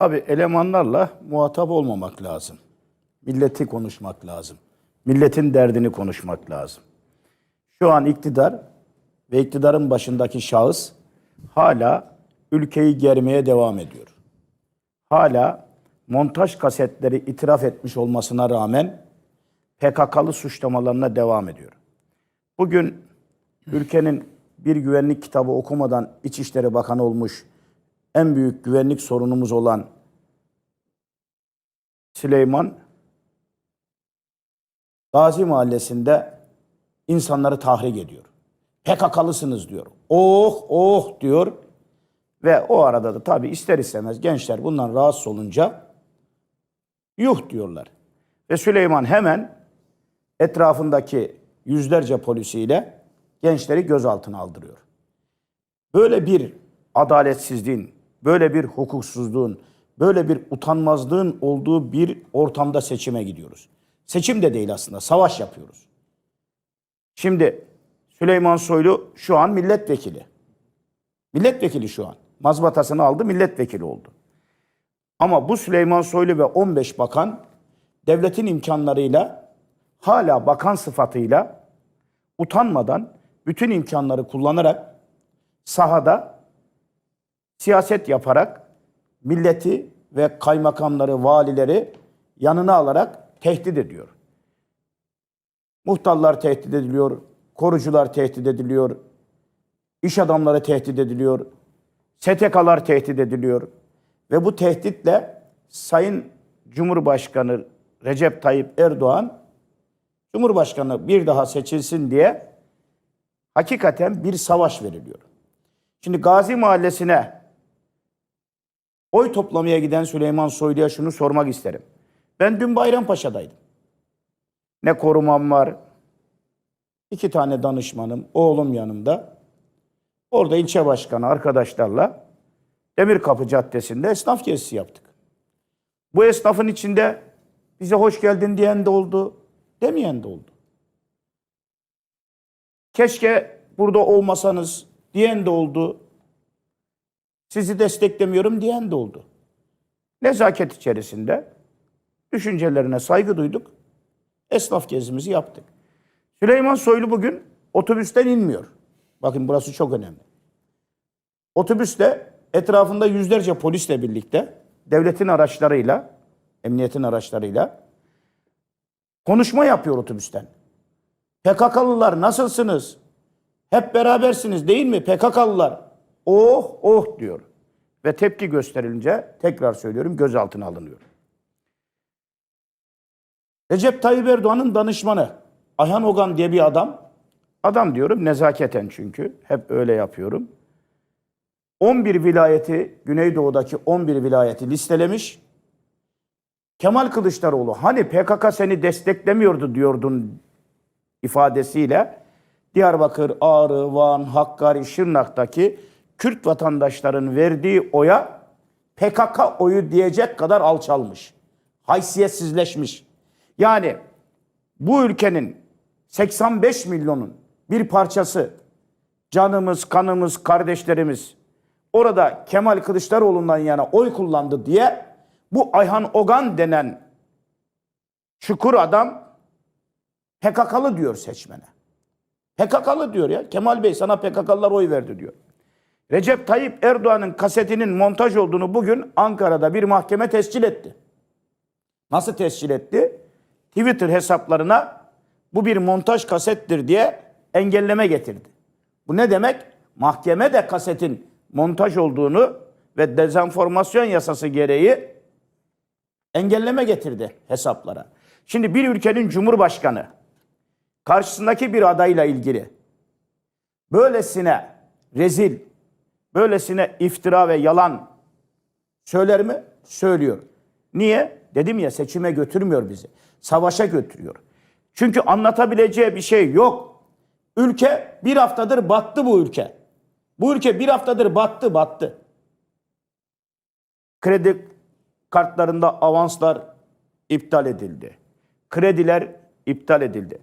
Abi elemanlarla muhatap olmamak lazım. Milleti konuşmak lazım. Milletin derdini konuşmak lazım. Şu an iktidar ve iktidarın başındaki şahıs hala ülkeyi germeye devam ediyor. Hala montaj kasetleri itiraf etmiş olmasına rağmen PKK'lı suçlamalarına devam ediyor. Bugün ülkenin bir güvenlik kitabı okumadan İçişleri Bakanı olmuş en büyük güvenlik sorunumuz olan Süleyman Gazi Mahallesi'nde insanları tahrik ediyor. PKK'lısınız diyor. Oh oh diyor. Ve o arada da tabii ister istemez gençler bundan rahatsız olunca yuh diyorlar. Ve Süleyman hemen etrafındaki yüzlerce polisiyle gençleri gözaltına aldırıyor. Böyle bir adaletsizliğin, böyle bir hukuksuzluğun, böyle bir utanmazlığın olduğu bir ortamda seçime gidiyoruz. Seçim de değil aslında, savaş yapıyoruz. Şimdi Süleyman Soylu şu an milletvekili. Milletvekili şu an. Mazbatasını aldı, milletvekili oldu. Ama bu Süleyman Soylu ve 15 bakan devletin imkanlarıyla hala bakan sıfatıyla utanmadan bütün imkanları kullanarak sahada siyaset yaparak milleti ve kaymakamları, valileri yanına alarak tehdit ediyor. Muhtarlar tehdit ediliyor, korucular tehdit ediliyor, iş adamları tehdit ediliyor, STK'lar tehdit ediliyor. Ve bu tehditle Sayın Cumhurbaşkanı Recep Tayyip Erdoğan Cumhurbaşkanı bir daha seçilsin diye hakikaten bir savaş veriliyor. Şimdi Gazi Mahallesi'ne oy toplamaya giden Süleyman Soylu'ya şunu sormak isterim. Ben dün Bayrampaşa'daydım. Ne korumam var, iki tane danışmanım, oğlum yanımda. Orada ilçe başkanı arkadaşlarla Demirkapı Caddesi'nde esnaf gezisi yaptık. Bu esnafın içinde bize hoş geldin diyen de oldu, demeyen de oldu. Keşke burada olmasanız diyen de oldu. Sizi desteklemiyorum diyen de oldu. Nezaket içerisinde düşüncelerine saygı duyduk. Esnaf gezimizi yaptık. Süleyman Soylu bugün otobüsten inmiyor. Bakın burası çok önemli. Otobüste etrafında yüzlerce polisle birlikte devletin araçlarıyla, emniyetin araçlarıyla konuşma yapıyor otobüsten. PKK'lılar nasılsınız? Hep berabersiniz değil mi PKK'lılar? Oh oh diyor. Ve tepki gösterilince tekrar söylüyorum gözaltına alınıyor. Recep Tayyip Erdoğan'ın danışmanı Ayhan Ogan diye bir adam. Adam diyorum nezaketen çünkü. Hep öyle yapıyorum. 11 vilayeti, Güneydoğu'daki 11 vilayeti listelemiş. Kemal Kılıçdaroğlu hani PKK seni desteklemiyordu diyordun ifadesiyle Diyarbakır, Ağrı, Van, Hakkari, Şırnak'taki Kürt vatandaşların verdiği oya PKK oyu diyecek kadar alçalmış. Haysiyetsizleşmiş. Yani bu ülkenin 85 milyonun bir parçası canımız, kanımız, kardeşlerimiz orada Kemal Kılıçdaroğlu'ndan yana oy kullandı diye bu Ayhan Ogan denen çukur adam PKK'lı diyor seçmene. PKK'lı diyor ya. Kemal Bey sana PKK'lılar oy verdi diyor. Recep Tayyip Erdoğan'ın kasetinin montaj olduğunu bugün Ankara'da bir mahkeme tescil etti. Nasıl tescil etti? Twitter hesaplarına bu bir montaj kasettir diye engelleme getirdi. Bu ne demek? Mahkeme de kasetin montaj olduğunu ve dezenformasyon yasası gereği engelleme getirdi hesaplara. Şimdi bir ülkenin cumhurbaşkanı karşısındaki bir adayla ilgili böylesine rezil, böylesine iftira ve yalan söyler mi? Söylüyor. Niye? Dedim ya seçime götürmüyor bizi. Savaşa götürüyor. Çünkü anlatabileceği bir şey yok. Ülke bir haftadır battı bu ülke. Bu ülke bir haftadır battı battı. Kredi kartlarında avanslar iptal edildi. Krediler iptal edildi.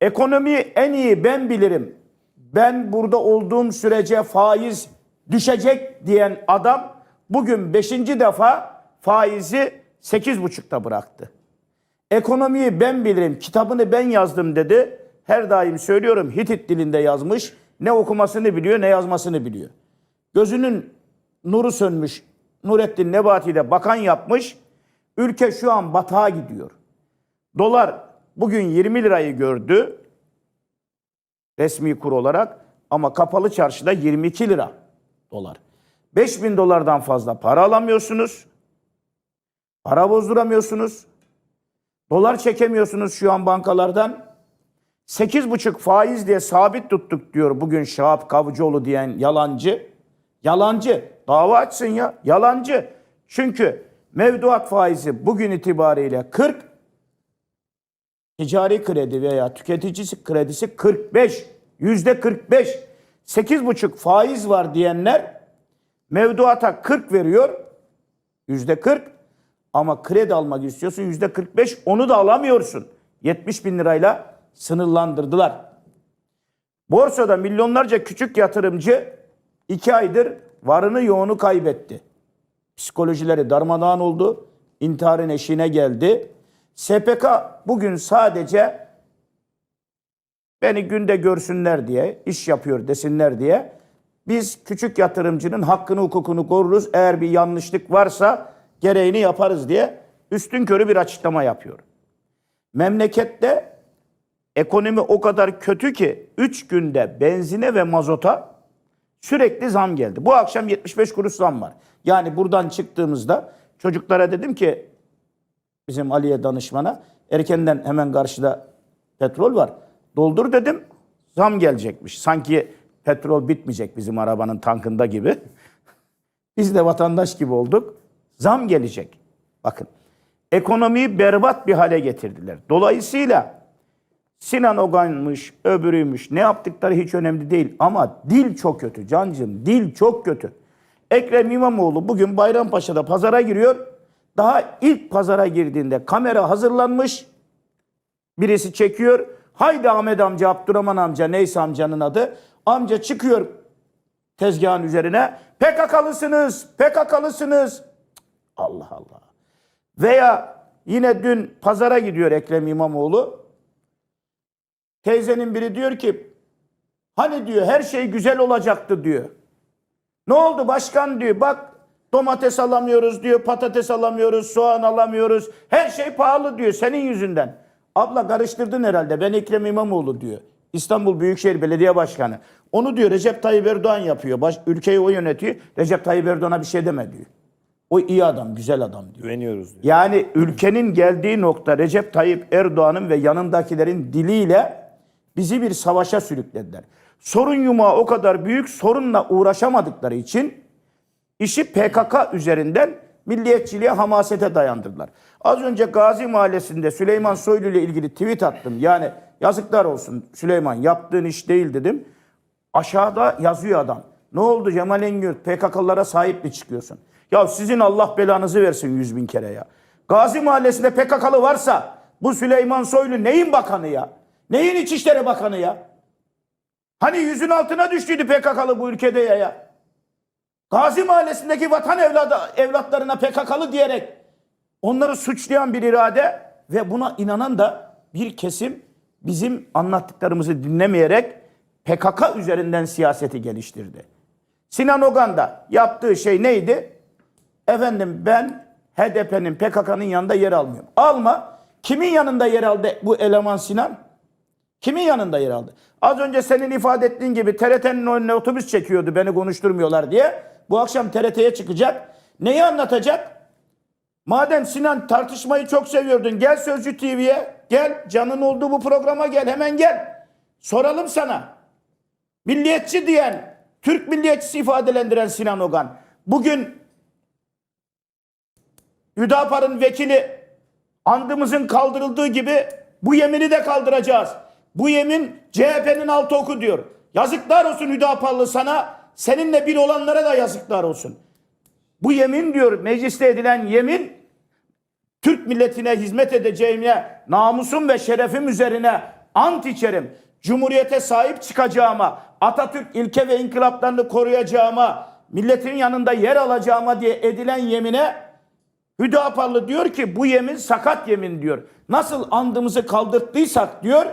Ekonomiyi en iyi ben bilirim. Ben burada olduğum sürece faiz düşecek diyen adam bugün beşinci defa faizi sekiz buçukta bıraktı. Ekonomiyi ben bilirim, kitabını ben yazdım dedi. Her daim söylüyorum Hitit dilinde yazmış. Ne okumasını biliyor ne yazmasını biliyor. Gözünün nuru sönmüş. Nurettin Nebati de bakan yapmış. Ülke şu an batağa gidiyor. Dolar bugün 20 lirayı gördü resmi kur olarak ama kapalı çarşıda 22 lira dolar. 5000 dolardan fazla para alamıyorsunuz. Para bozduramıyorsunuz. Dolar çekemiyorsunuz şu an bankalardan. 8,5 faiz diye sabit tuttuk diyor bugün Şahap Kavcıoğlu diyen yalancı. Yalancı. Dava açsın ya. Yalancı. Çünkü mevduat faizi bugün itibariyle 40, ticari kredi veya tüketicisi kredisi 45. Yüzde 45. 8,5 faiz var diyenler mevduata 40 veriyor. Yüzde 40. Ama kredi almak istiyorsun yüzde 45 onu da alamıyorsun. 70 bin lirayla sınırlandırdılar. Borsada milyonlarca küçük yatırımcı iki aydır varını yoğunu kaybetti. Psikolojileri darmadağın oldu. İntiharın eşiğine geldi. SPK bugün sadece beni günde görsünler diye, iş yapıyor desinler diye biz küçük yatırımcının hakkını hukukunu koruruz. Eğer bir yanlışlık varsa gereğini yaparız diye üstün körü bir açıklama yapıyor. Memlekette ekonomi o kadar kötü ki 3 günde benzine ve mazota sürekli zam geldi. Bu akşam 75 kuruş zam var. Yani buradan çıktığımızda çocuklara dedim ki bizim Ali'ye danışmana erkenden hemen karşıda petrol var. Doldur dedim zam gelecekmiş. Sanki petrol bitmeyecek bizim arabanın tankında gibi. Biz de vatandaş gibi olduk. Zam gelecek. Bakın ekonomiyi berbat bir hale getirdiler. Dolayısıyla Sinan Ogan'mış, öbürüymüş ne yaptıkları hiç önemli değil. Ama dil çok kötü cancım, dil çok kötü. Ekrem İmamoğlu bugün Bayrampaşa'da pazara giriyor. Daha ilk pazara girdiğinde kamera hazırlanmış. Birisi çekiyor. Haydi Ahmet amca, Abdurrahman amca, neyse amcanın adı. Amca çıkıyor tezgahın üzerine. PKK'lısınız, PKK'lısınız. Allah Allah. Veya yine dün pazara gidiyor Ekrem İmamoğlu. Teyzenin biri diyor ki hani diyor her şey güzel olacaktı diyor. Ne oldu başkan diyor bak domates alamıyoruz diyor patates alamıyoruz soğan alamıyoruz her şey pahalı diyor senin yüzünden. Abla karıştırdın herhalde ben Ekrem İmamoğlu diyor. İstanbul Büyükşehir Belediye Başkanı. Onu diyor Recep Tayyip Erdoğan yapıyor. Baş, ülkeyi o yönetiyor. Recep Tayyip Erdoğan'a bir şey deme diyor. O iyi adam, güzel adam diyor. Güveniyoruz diyor. Yani ülkenin geldiği nokta Recep Tayyip Erdoğan'ın ve yanındakilerin diliyle bizi bir savaşa sürüklediler. Sorun yumağı o kadar büyük sorunla uğraşamadıkları için işi PKK üzerinden milliyetçiliğe, hamasete dayandırdılar. Az önce Gazi Mahallesi'nde Süleyman Soylu ile ilgili tweet attım. Yani yazıklar olsun Süleyman yaptığın iş değil dedim. Aşağıda yazıyor adam. Ne oldu Cemal Engür PKK'lara sahip mi çıkıyorsun? Ya sizin Allah belanızı versin yüz bin kere ya. Gazi Mahallesi'nde PKK'lı varsa bu Süleyman Soylu neyin bakanı ya? Neyin İçişleri Bakanı ya? Hani yüzün altına düştüydü PKK'lı bu ülkede ya ya. Gazi Mahallesi'ndeki vatan evladı, evlatlarına PKK'lı diyerek onları suçlayan bir irade ve buna inanan da bir kesim bizim anlattıklarımızı dinlemeyerek PKK üzerinden siyaseti geliştirdi. Sinan Ogan da yaptığı şey neydi? Efendim ben HDP'nin PKK'nın yanında yer almıyorum. Alma. Kimin yanında yer aldı bu eleman Sinan? Kimin yanında yer aldı? Az önce senin ifade ettiğin gibi TRT'nin önüne otobüs çekiyordu beni konuşturmuyorlar diye. Bu akşam TRT'ye çıkacak. Neyi anlatacak? Madem Sinan tartışmayı çok seviyordun gel Sözcü TV'ye gel canın olduğu bu programa gel hemen gel. Soralım sana. Milliyetçi diyen, Türk milliyetçisi ifadelendiren Sinan Ogan. Bugün Hüdapar'ın vekili andımızın kaldırıldığı gibi bu yemini de kaldıracağız. Bu yemin CHP'nin altı oku diyor. Yazıklar olsun Hüdaparlı sana, seninle bir olanlara da yazıklar olsun. Bu yemin diyor mecliste edilen yemin Türk milletine hizmet edeceğime, namusum ve şerefim üzerine ant içerim. Cumhuriyete sahip çıkacağıma, Atatürk ilke ve inkılaplarını koruyacağıma, milletin yanında yer alacağıma diye edilen yemine Hüdaparlı diyor ki bu yemin sakat yemin diyor. Nasıl andımızı kaldırttıysak diyor.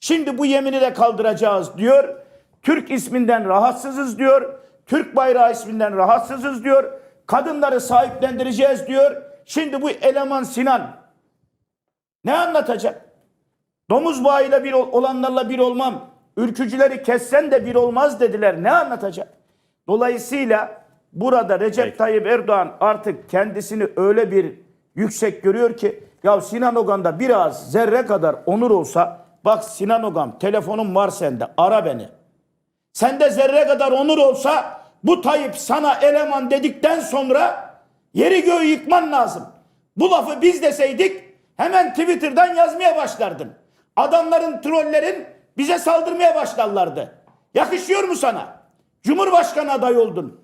Şimdi bu yemini de kaldıracağız diyor. Türk isminden rahatsızız diyor. Türk bayrağı isminden rahatsızız diyor. Kadınları sahiplendireceğiz diyor. Şimdi bu eleman Sinan ne anlatacak? Domuz bağıyla bir ol- olanlarla bir olmam. Ülkücüleri kessen de bir olmaz dediler. Ne anlatacak? Dolayısıyla burada Recep Peki. Tayyip Erdoğan artık kendisini öyle bir yüksek görüyor ki ya Sinan Ogan'da biraz zerre kadar onur olsa bak Sinan Ogan telefonum var sende ara beni. Sende zerre kadar onur olsa bu Tayyip sana eleman dedikten sonra yeri göğü yıkman lazım. Bu lafı biz deseydik hemen Twitter'dan yazmaya başlardın. Adamların, trollerin bize saldırmaya başlarlardı. Yakışıyor mu sana? Cumhurbaşkanı adayı oldun.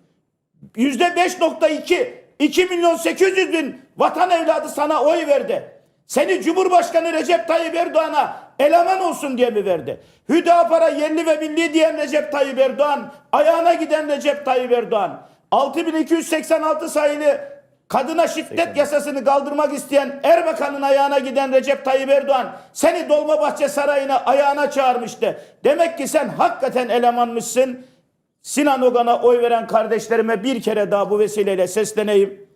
Yüzde 5.2 2 milyon 800 bin vatan evladı sana oy verdi. Seni Cumhurbaşkanı Recep Tayyip Erdoğan'a eleman olsun diye mi verdi? Hüdapar'a yerli ve milli diyen Recep Tayyip Erdoğan, ayağına giden Recep Tayyip Erdoğan, 6286 sayılı kadına şiddet yasasını kaldırmak isteyen Erbakan'ın ayağına giden Recep Tayyip Erdoğan seni Dolmabahçe Sarayı'na ayağına çağırmıştı. Demek ki sen hakikaten elemanmışsın. Sinan Ogan'a oy veren kardeşlerime bir kere daha bu vesileyle sesleneyim.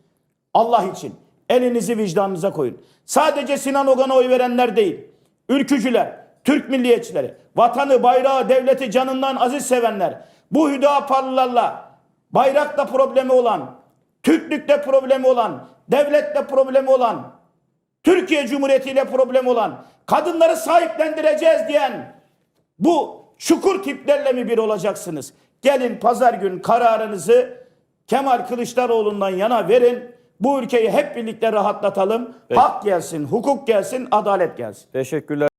Allah için elinizi vicdanınıza koyun. Sadece Sinan Ogan'a oy verenler değil. Ülkücüler, Türk milliyetçileri, vatanı, bayrağı, devleti canından aziz sevenler, bu Hüdaparlılarla bayrakla problemi olan, Türklükle problemi olan, devletle problemi olan, Türkiye Cumhuriyeti ile problemi olan, kadınları sahiplendireceğiz diyen bu çukur tiplerle mi bir olacaksınız? Gelin pazar gün kararınızı Kemal Kılıçdaroğlu'ndan yana verin. Bu ülkeyi hep birlikte rahatlatalım. Hak gelsin, hukuk gelsin, adalet gelsin. Teşekkürler.